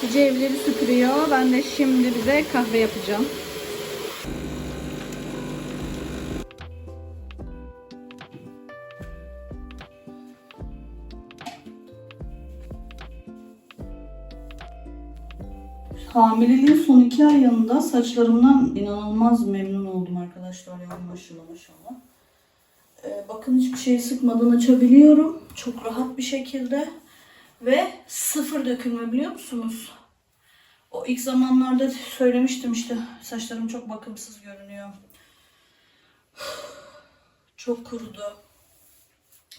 Hatice evleri süpürüyor. Ben de şimdi bize kahve yapacağım. Hamileliğin son iki ayında saçlarımdan inanılmaz memnun oldum arkadaşlar. Ya maşallah maşallah. Ee, bakın hiçbir şeyi sıkmadan açabiliyorum. Çok rahat bir şekilde. Ve sıfır dökülme biliyor musunuz? O ilk zamanlarda söylemiştim işte saçlarım çok bakımsız görünüyor. Çok kurudu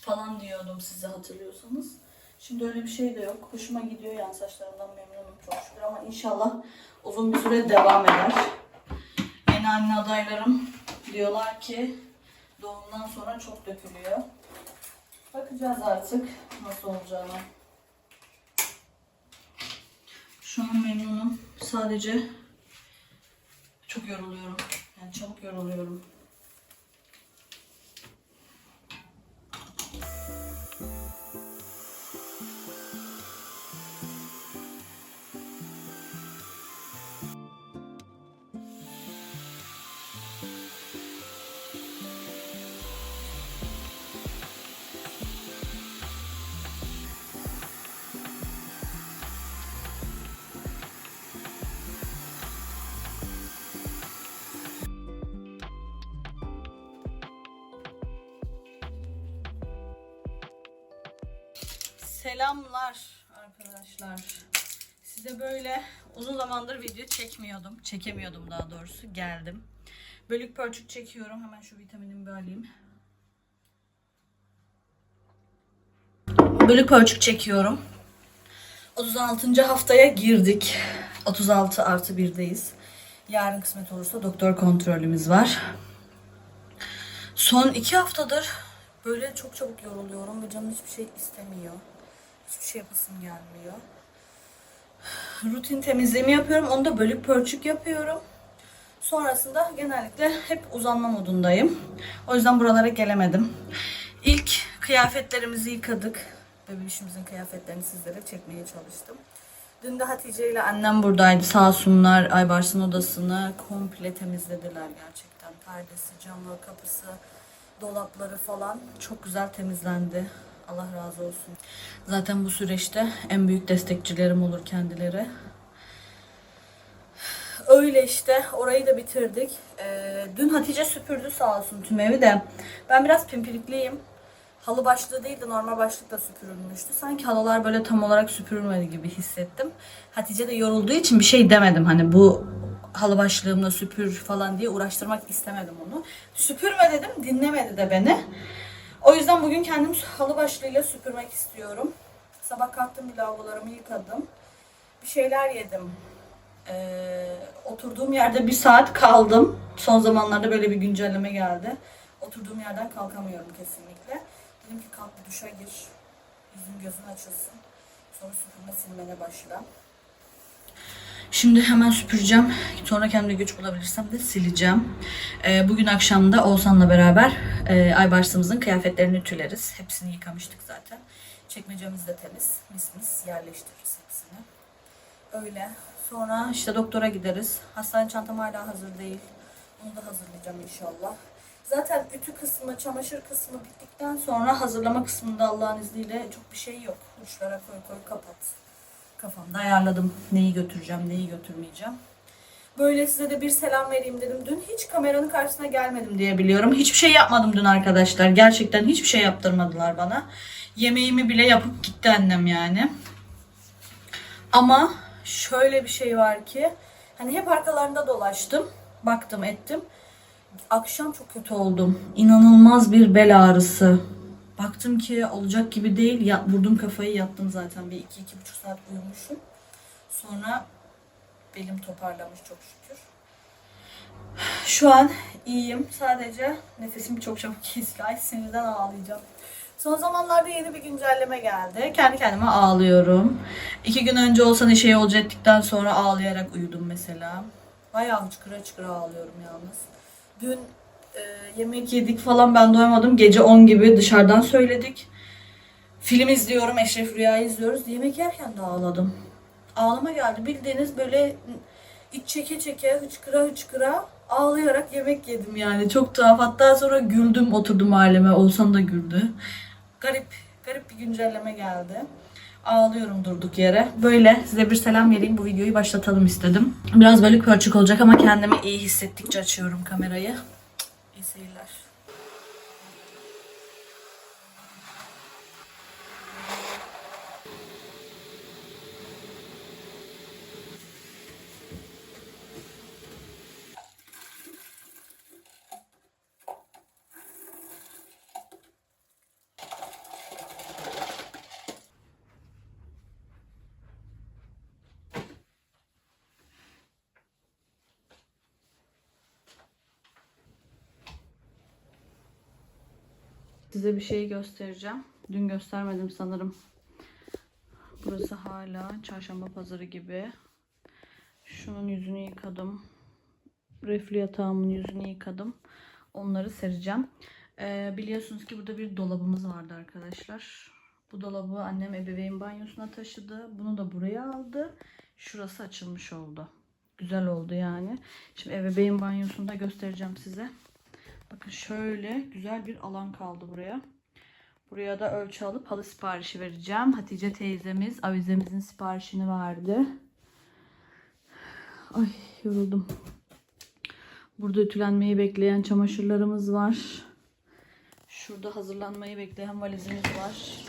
falan diyordum size hatırlıyorsanız. Şimdi öyle bir şey de yok. Hoşuma gidiyor yani saçlarımdan memnunum çok şükür ama inşallah uzun bir süre devam eder. Yeni anne adaylarım diyorlar ki doğumdan sonra çok dökülüyor. Bakacağız artık nasıl olacağına. Şu an memnunum. Sadece çok yoruluyorum. Yani çabuk yoruluyorum. Selamlar arkadaşlar. Size böyle uzun zamandır video çekmiyordum. Çekemiyordum daha doğrusu. Geldim. Bölük pörçük çekiyorum. Hemen şu vitaminimi bir alayım. Bölük pörçük çekiyorum. 36. haftaya girdik. 36 artı 1'deyiz. Yarın kısmet olursa doktor kontrolümüz var. Son iki haftadır böyle çok çabuk yoruluyorum ve canım hiçbir şey istemiyor. Hiçbir şey yapasım gelmiyor. Rutin temizliğimi yapıyorum. Onu da bölük pörçük yapıyorum. Sonrasında genellikle hep uzanma modundayım. O yüzden buralara gelemedim. İlk kıyafetlerimizi yıkadık. Bebişimizin kıyafetlerini sizlere çekmeye çalıştım. Dün de Hatice ile annem buradaydı. Sağ olsunlar Aybars'ın odasını komple temizlediler gerçekten. Perdesi, camı, kapısı, dolapları falan çok güzel temizlendi. Allah razı olsun. Zaten bu süreçte en büyük destekçilerim olur kendileri. Öyle işte orayı da bitirdik. Ee, dün Hatice süpürdü sağ olsun tüm evi de. Ben biraz pimpirikliyim. Halı başlığı değil de normal başlıkla süpürülmüştü. Sanki halılar böyle tam olarak süpürülmedi gibi hissettim. Hatice de yorulduğu için bir şey demedim. Hani bu halı başlığımla süpür falan diye uğraştırmak istemedim onu. Süpürme dedim dinlemedi de beni. O yüzden bugün kendim halı başlığıyla süpürmek istiyorum. Sabah kalktım bir lavabolarımı yıkadım. Bir şeyler yedim. Ee, oturduğum yerde bir saat kaldım. Son zamanlarda böyle bir güncelleme geldi. Oturduğum yerden kalkamıyorum kesinlikle. Dedim ki kalk duşa gir. Yüzün gözün açılsın. Sonra süpürme silmene başla. Şimdi hemen süpüreceğim. Sonra kendime güç bulabilirsem de sileceğim. Ee, bugün akşam da Oğuzhan'la beraber e, Aybars'ımızın kıyafetlerini ütüleriz. Hepsini yıkamıştık zaten. Çekmecemiz de temiz. Mis mis yerleştiririz hepsini. Öyle. Sonra işte doktora gideriz. Hastane çantam hala hazır değil. Onu da hazırlayacağım inşallah. Zaten ütü kısmı, çamaşır kısmı bittikten sonra hazırlama kısmında Allah'ın izniyle çok bir şey yok. Uçlara koy koy kapat. Kafamda ayarladım neyi götüreceğim, neyi götürmeyeceğim. Böyle size de bir selam vereyim dedim. Dün hiç kameranın karşısına gelmedim diye biliyorum. Hiçbir şey yapmadım dün arkadaşlar. Gerçekten hiçbir şey yaptırmadılar bana. Yemeğimi bile yapıp gitti annem yani. Ama şöyle bir şey var ki hani hep arkalarında dolaştım. Baktım ettim. Akşam çok kötü oldum. İnanılmaz bir bel ağrısı. Baktım ki olacak gibi değil. Ya, vurdum kafayı yattım zaten. Bir iki, iki buçuk saat uyumuşum. Sonra belim toparlamış çok şükür. Şu an iyiyim. Sadece nefesim çok çabuk. Ay sinirden ağlayacağım. Son zamanlarda yeni bir güncelleme geldi. Kendi kendime ağlıyorum. İki gün önce olsan işe yolcu ettikten sonra ağlayarak uyudum mesela. Bayağı hıçkıra hıçkıra ağlıyorum yalnız. Dün e, yemek yedik falan ben doymadım. Gece 10 gibi dışarıdan söyledik. Film izliyorum, Eşref Rüya'yı izliyoruz. Yemek yerken de ağladım. ağlama geldi. Bildiğiniz böyle iç çeke çeke hıçkıra hıçkıra ağlayarak yemek yedim yani. Çok tuhaf. Hatta sonra güldüm oturdum halime. Olsan da güldü. Garip, garip bir güncelleme geldi. Ağlıyorum durduk yere. Böyle size bir selam vereyim. Bu videoyu başlatalım istedim. Biraz böyle kölçük olacak ama kendimi iyi hissettikçe açıyorum kamerayı. İyi seyirler. Size bir şey göstereceğim. Dün göstermedim sanırım. Burası hala çarşamba pazarı gibi. Şunun yüzünü yıkadım. Reflü yatağımın yüzünü yıkadım. Onları sereceğim. Ee, biliyorsunuz ki burada bir dolabımız vardı arkadaşlar. Bu dolabı annem ebeveyn banyosuna taşıdı. Bunu da buraya aldı. Şurası açılmış oldu. Güzel oldu yani. Şimdi ebeveyn banyosunu da göstereceğim size. Bakın şöyle güzel bir alan kaldı buraya. Buraya da ölçü alıp halı siparişi vereceğim. Hatice teyzemiz avizemizin siparişini verdi. Ay yoruldum. Burada ütülenmeyi bekleyen çamaşırlarımız var. Şurada hazırlanmayı bekleyen valizimiz var.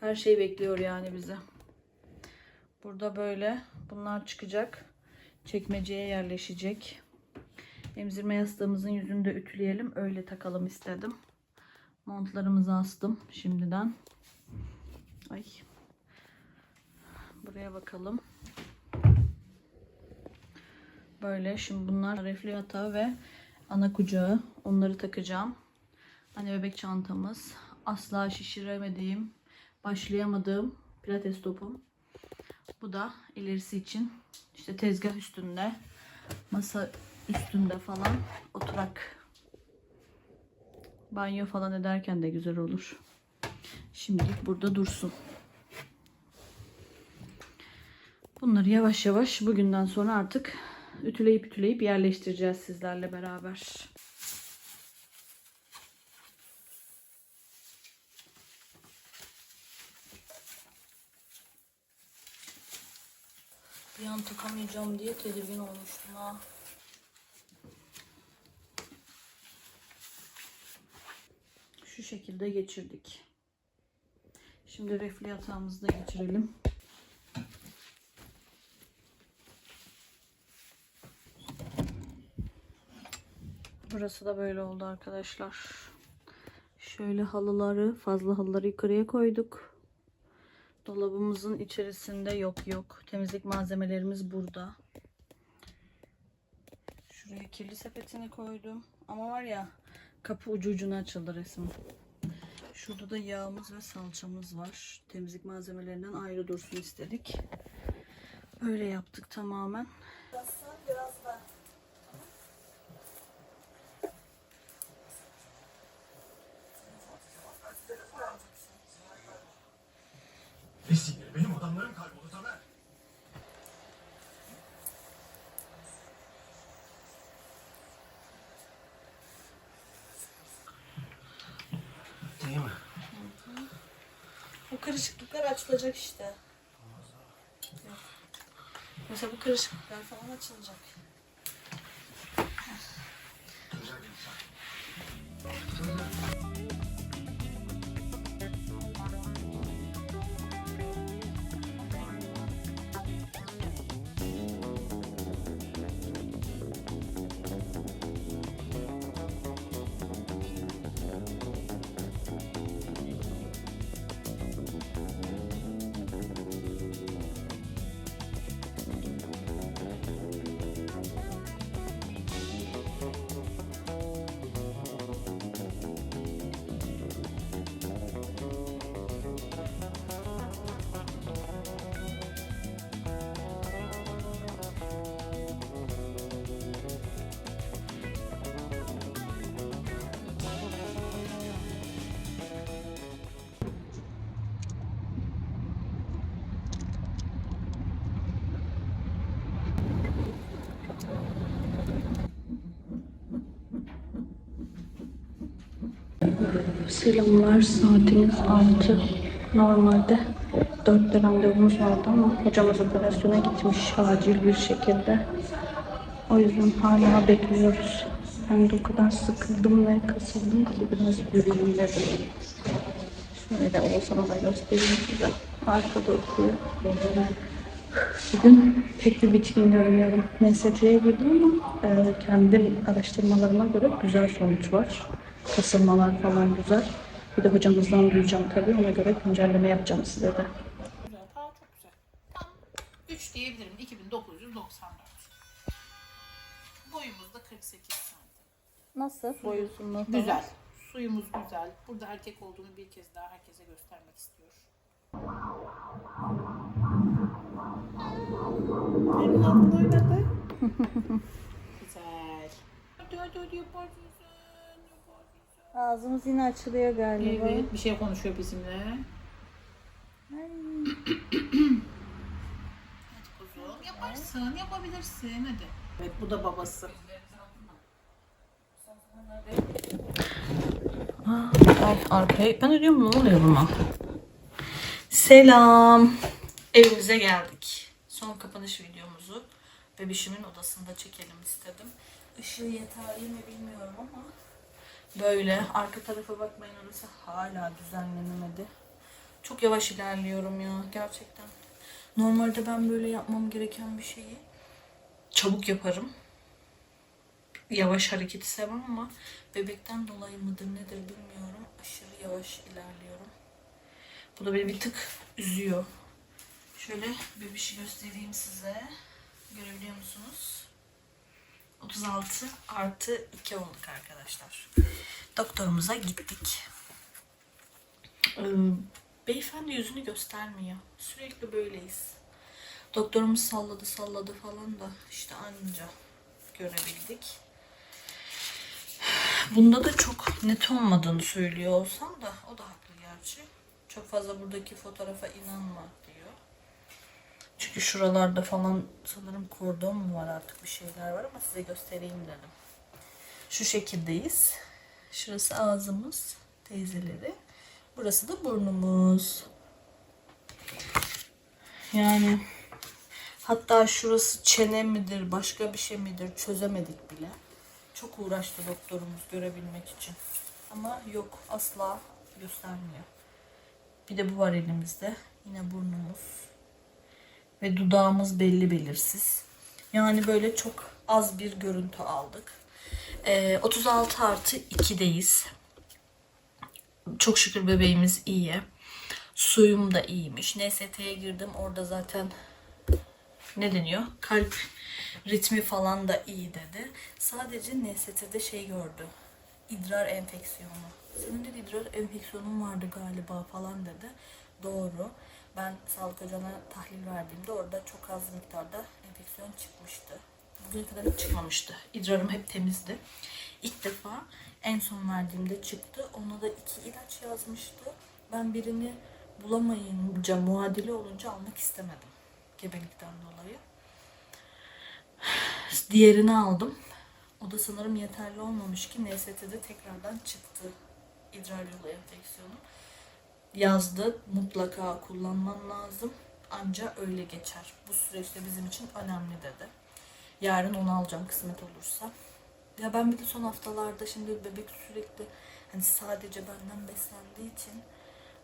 Her şey bekliyor yani bizi. Burada böyle bunlar çıkacak. Çekmeceye yerleşecek. Emzirme yastığımızın yüzünü de ütüleyelim. Öyle takalım istedim. Montlarımızı astım şimdiden. Ay. Buraya bakalım. Böyle şimdi bunlar reflü yatağı ve ana kucağı. Onları takacağım. Anne bebek çantamız. Asla şişiremediğim, başlayamadığım pilates topum. Bu da ilerisi için işte tezgah üstünde, masa üstünde falan oturak banyo falan ederken de güzel olur. Şimdilik burada dursun. Bunları yavaş yavaş bugünden sonra artık ütüleyip ütüleyip yerleştireceğiz sizlerle beraber. Bir an takamayacağım diye tedirgin olmuştum ha. Şu şekilde geçirdik. Şimdi reflü yatağımızı da geçirelim. Burası da böyle oldu arkadaşlar. Şöyle halıları, fazla halıları yukarıya koyduk. Dolabımızın içerisinde yok yok. Temizlik malzemelerimiz burada. Şuraya kirli sepetini koydum. Ama var ya kapı ucu ucuna açıldı resim. Şurada da yağımız ve salçamız var. Temizlik malzemelerinden ayrı dursun istedik. Öyle yaptık tamamen. Biraz biraz Değil mi? Bu karışıklıklar açılacak işte. Yok. Mesela bu karışıklıklar falan açılacak. Güzel insan. Selamlar. Saatimiz 6. Normalde 4'te randevumuz vardı ama hocamız operasyona gitmiş acil bir şekilde. O yüzden hala bekliyoruz. Ben de o kadar sıkıldım ve kasıldım ki biraz yürüyeyim dedim. Şöyle Oğuzhan'a da göstereyim size. Arkada okuyor. Bugün pek bir bitkin görünüyorum. NST'ye girdim ama e, kendim araştırmalarıma göre güzel sonuç var. Kasılmalar falan güzel. Bir de hocamızdan duyacağım tabii. Ona göre güncelleme yapacağım size de. Güzel. Aa, çok güzel. Tam 3 diyebilirim. 2994. Boyumuz da 48 santim. Nasıl? Boy uzunluğu falan. Güzel. Suyumuz güzel. Burada erkek olduğunu bir kez daha herkese göstermek istiyor. Benim abla oynadı. güzel. Hadi hadi hadi yaparsın. Ağzımız yine açılıyor galiba. Evet. Bir şey konuşuyor bizimle. Hadi kuzum yaparsın, yapabilirsin hadi. Evet bu da babası. Ay arkaya. Ben de diyorum ne oluyor buna? Selam. Evimize geldik. Son kapanış videomuzu bebişimin odasında çekelim istedim. Işığı yeterli mi bilmiyorum ama böyle arka tarafa bakmayın orası hala düzenlenemedi. Çok yavaş ilerliyorum ya gerçekten. Normalde ben böyle yapmam gereken bir şeyi çabuk yaparım yavaş hareket sevmem ama bebekten dolayı mıdır nedir bilmiyorum. Aşırı yavaş ilerliyorum. Bu da beni bir tık üzüyor. Şöyle bebişi göstereyim size. Görebiliyor musunuz? 36 artı 2 olduk arkadaşlar. Doktorumuza gittik. Beyefendi yüzünü göstermiyor. Sürekli böyleyiz. Doktorumuz salladı salladı falan da işte anca görebildik. Bunda da çok net olmadığını söylüyor olsam da o da haklı gerçi. Çok fazla buradaki fotoğrafa inanma. Çünkü şuralarda falan sanırım kordon mu var artık bir şeyler var ama size göstereyim dedim. Şu şekildeyiz. Şurası ağzımız, teyzeleri. Burası da burnumuz. Yani hatta şurası çene midir, başka bir şey midir çözemedik bile. Çok uğraştı doktorumuz görebilmek için. Ama yok asla göstermiyor. Bir de bu var elimizde. Yine burnumuz. Ve dudağımız belli belirsiz. Yani böyle çok az bir görüntü aldık. Ee, 36 artı 2'deyiz. Çok şükür bebeğimiz iyi. Suyum da iyiymiş. NST'ye girdim. Orada zaten ne deniyor? Kalp ritmi falan da iyi dedi. Sadece NST'de şey gördü. İdrar enfeksiyonu. Senin dedi idrar enfeksiyonun vardı galiba falan dedi. Doğru. Ben sağlık hocana tahlil verdiğimde orada çok az miktarda enfeksiyon çıkmıştı. Bugüne kadar çıkmamıştı. İdrarım hep temizdi. İlk defa en son verdiğimde çıktı. Ona da iki ilaç yazmıştı. Ben birini bulamayınca, muadili olunca almak istemedim. Gebelikten dolayı. Diğerini aldım. O da sanırım yeterli olmamış ki NST'de tekrardan çıktı idrar yolu enfeksiyonu. Yazdı mutlaka kullanman lazım. Anca öyle geçer. Bu süreçte bizim için önemli dedi. Yarın onu alacağım kısmet olursa. Ya ben bir de son haftalarda şimdi bebek sürekli hani sadece benden beslendiği için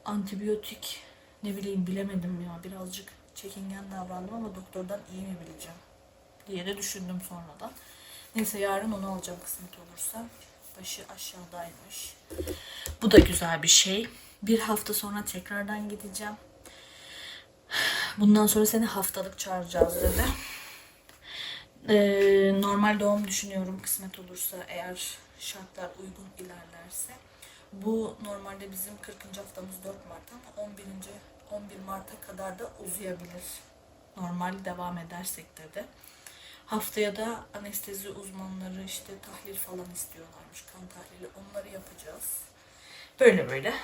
antibiyotik ne bileyim bilemedim ya birazcık çekingen davrandım ama doktordan iyi mi bileceğim diye de düşündüm sonradan. Neyse yarın onu alacağım kısmet olursa. Başı aşağıdaymış. Bu da güzel bir şey. Bir hafta sonra tekrardan gideceğim. Bundan sonra seni haftalık çağıracağız dedi. Ee, normal doğum düşünüyorum kısmet olursa eğer şartlar uygun ilerlerse. Bu normalde bizim 40. haftamız 4 Mart ama 11. 11 Mart'a kadar da uzayabilir. Normal devam edersek dedi. Haftaya da anestezi uzmanları işte tahlil falan istiyorlarmış. Kan tahlili onları yapacağız. Böyle böyle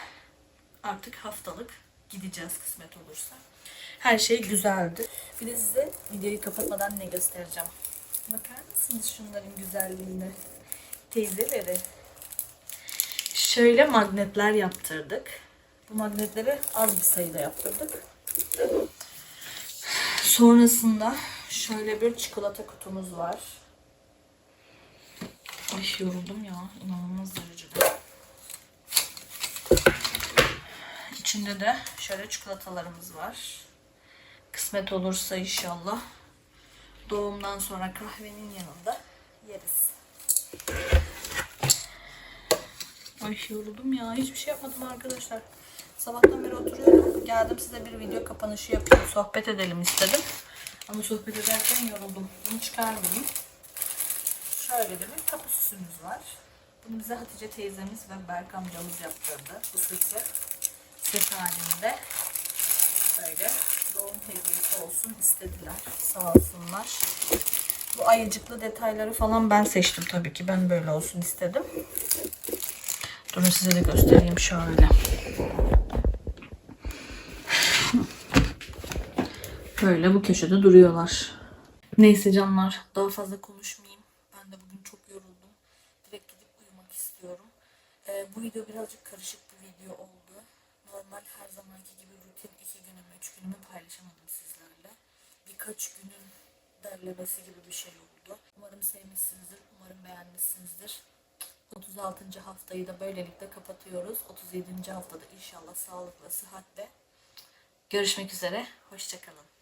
artık haftalık gideceğiz kısmet olursa. Her şey güzeldi. Bir de size videoyu kapatmadan ne göstereceğim. Bakar mısınız şunların güzelliğine? Teyzeleri. Şöyle magnetler yaptırdık. Bu magnetleri az bir sayıda yaptırdık. Sonrasında şöyle bir çikolata kutumuz var. Ay yoruldum ya. inanılmaz derecede. İçinde de şöyle çikolatalarımız var. Kısmet olursa inşallah doğumdan sonra kahvenin yanında yeriz. Ay yoruldum ya. Hiçbir şey yapmadım arkadaşlar. Sabahtan beri oturuyorum. Geldim size bir video kapanışı yapayım. Sohbet edelim istedim. Ama sohbet ederken yoruldum. Bunu çıkarmayayım. Şöyle de bir tapu süsümüz var. Bunu bize Hatice teyzemiz ve Berk amcamız yaptırdı. Bu süsü set halinde böyle doğum hediyesi olsun istediler. Sağ olsunlar. Bu ayıcıklı detayları falan ben seçtim tabii ki. Ben böyle olsun istedim. Durun size de göstereyim şöyle. Böyle bu köşede duruyorlar. Neyse canlar daha fazla konuşmayayım. Ben de bugün çok yoruldum. Direkt gidip uyumak istiyorum. Ee, bu video birazcık karışık bir video oldu. Normal her zamanki gibi rutin iki günümü, üç günümü paylaşamadım sizlerle. Birkaç günün derlemesi gibi bir şey oldu. Umarım sevmişsinizdir, umarım beğenmişsinizdir. 36. haftayı da böylelikle kapatıyoruz. 37. haftada inşallah sağlıkla, sıhhatle görüşmek üzere. Hoşçakalın.